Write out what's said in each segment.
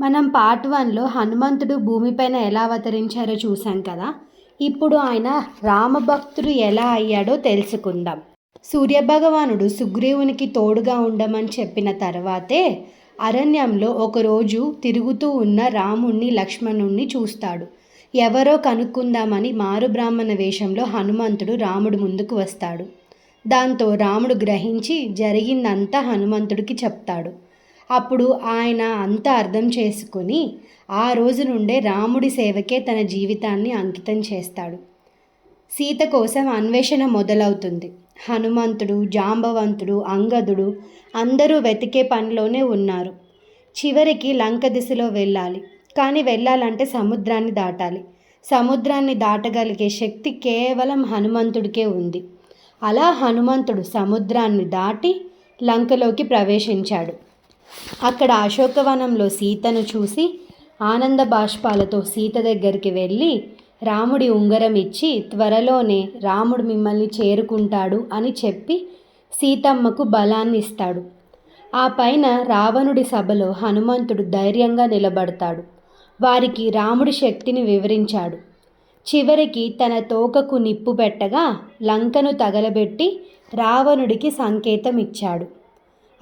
మనం పార్ట్ వన్లో హనుమంతుడు భూమిపైన ఎలా అవతరించారో చూసాం కదా. ఇప్పుడు ఆయన రామభక్తుడు ఎలా అయ్యాడో తెలుసుకుందాం. సూర్యభగవానుడు సుగ్రీవునికి తోడుగా ఉండమని చెప్పిన తర్వాతే అరణ్యంలో ఒకరోజు తిరుగుతూ ఉన్న రాముణ్ణి లక్ష్మణుణ్ణి చూస్తాడు. ఎవరో కనుక్కుందామని మారు బ్రాహ్మణ వేషంలో హనుమంతుడు రాముడు ముందుకు వస్తాడు. దాంతో రాముడు గ్రహించి జరిగిందంతా హనుమంతుడికి చెప్తాడు. అప్పుడు ఆయన అంతా అర్థం చేసుకుని ఆ రోజు నుండే రాముడి సేవకే తన జీవితాన్ని అంకితం చేస్తాడు. సీత కోసం అన్వేషణ మొదలవుతుంది. హనుమంతుడు జాంబవంతుడు అంగదుడు అందరూ వెతికే పనిలోనే ఉన్నారు. చివరికి లంక దిశలో వెళ్ళాలి. కానీ వెళ్ళాలంటే సముద్రాన్ని దాటాలి. సముద్రాన్ని దాటగలిగే శక్తి కేవలం హనుమంతుడికే ఉంది. అలా హనుమంతుడు సముద్రాన్ని దాటి లంకలోకి ప్రవేశించాడు. అక్కడ అశోకవనంలో సీతను చూసి ఆనంద బాష్పాలతో సీత దగ్గరికి వెళ్ళి రాముడి ఉంగరం ఇచ్చి త్వరలోనే రాముడు మిమ్మల్ని చేరుకుంటాడు అని చెప్పి సీతమ్మకు బలాన్ని ఇస్తాడు ఆ పైన రావణుడి సభలో హనుమంతుడు ధైర్యంగా నిలబడతాడు. వారికి రాముడి శక్తిని వివరించాడు. చివరికి తన తోకకు నిప్పు పెట్టగా లంకను తగలబెట్టి రావణుడికి సంకేతం ఇచ్చాడు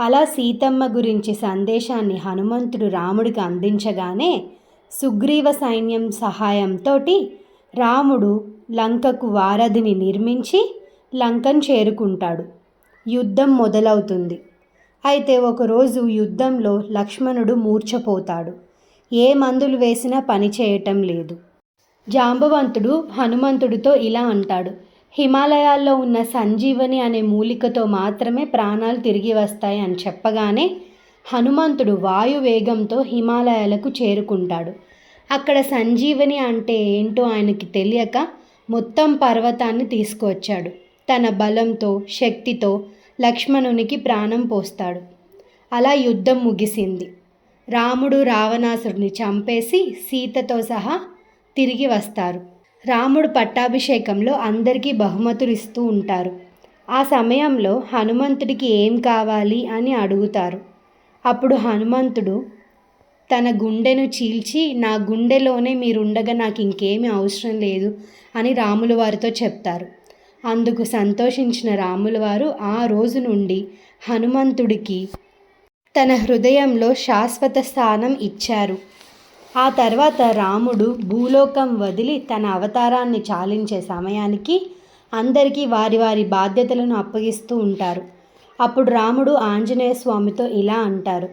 అలా సీతమ్మ గురించి సందేశాన్ని హనుమంతుడు రాముడికి అందించగానే సుగ్రీవ సైన్యం సహాయంతో రాముడు లంకకు వారధిని నిర్మించి లంకను చేరుకుంటాడు. యుద్ధం మొదలవుతుంది. అయితే ఒకరోజు యుద్ధంలో లక్ష్మణుడు మూర్ఛపోతాడు. ఏ మందులు వేసినా పని చేయటం లేదు. జాంబవంతుడు హనుమంతుడితో ఇలా అంటాడు. హిమాలయాల్లో ఉన్న సంజీవని అనే మూలికతో మాత్రమే ప్రాణాలు తిరిగి వస్తాయి అని చెప్పగానే హనుమంతుడు వాయు వేగంతో హిమాలయాలకు చేరుకుంటాడు. అక్కడ సంజీవని అంటే ఏంటో ఆయనకి తెలియక మొత్తం పర్వతాన్ని తీసుకువచ్చాడు. తన బలంతో శక్తితో లక్ష్మణునికి ప్రాణం పోస్తాడు. అలా యుద్ధం ముగిసింది. రాముడు రావణాసుడిని చంపేసి సీతతో సహా తిరిగి వస్తారు. రాముడు పట్టాభిషేకంలో అందరికీ బహుమతులు ఇస్తూ ఉంటారు. ఆ సమయంలో హనుమంతుడికి ఏం కావాలి అని అడుగుతారు. అప్పుడు హనుమంతుడు తన గుండెను చీల్చి నా గుండెలోనే మీరుండగా నాకు ఇంకేమీ అవసరం లేదు అని రాముల వారితో చెప్తారు. అందుకు సంతోషించిన రాముల వారు ఆ రోజు నుండి హనుమంతుడికి తన హృదయంలో శాశ్వత స్థానం ఇచ్చారు. ఆ తర్వాత రాముడు భూలోకం వదిలి తన అవతారాన్ని చాలించే సమయానికి అందరికీ వారి వారి బాధ్యతలను అప్పగిస్తూ ఉంటారు. అప్పుడు రాముడు ఆంజనేయ స్వామితో ఇలా అంటారు.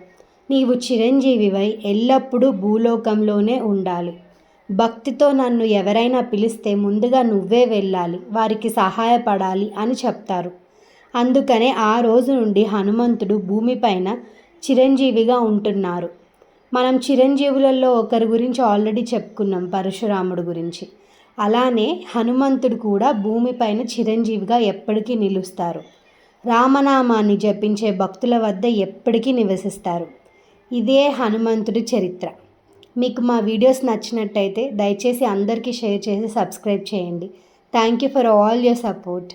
నీవు చిరంజీవివై ఎల్లప్పుడూ భూలోకంలోనే ఉండాలి. భక్తితో నన్ను ఎవరైనా పిలిస్తే ముందుగా నువ్వే వెళ్ళాలి. వారికి సహాయపడాలి అని చెప్తారు. అందుకనే ఆ రోజు నుండి హనుమంతుడు భూమిపైన చిరంజీవిగా ఉంటున్నారు. మనం చిరంజీవులలో ఒకరి గురించి ఆల్రెడీ చెప్పుకున్నాం పరశురాముడు గురించి. అలానే హనుమంతుడు కూడా భూమిపైన చిరంజీవిగా ఎప్పటికీ నిలుస్తారు. రామనామాన్ని జపించే భక్తుల వద్ద ఎప్పటికీ నివసిస్తారు. ఇదే హనుమంతుడి చరిత్ర. మీకు మా వీడియోస్ నచ్చినట్టయితే దయచేసి అందరికీ షేర్ చేసి సబ్స్క్రైబ్ చేయండి. Thank you for all your support.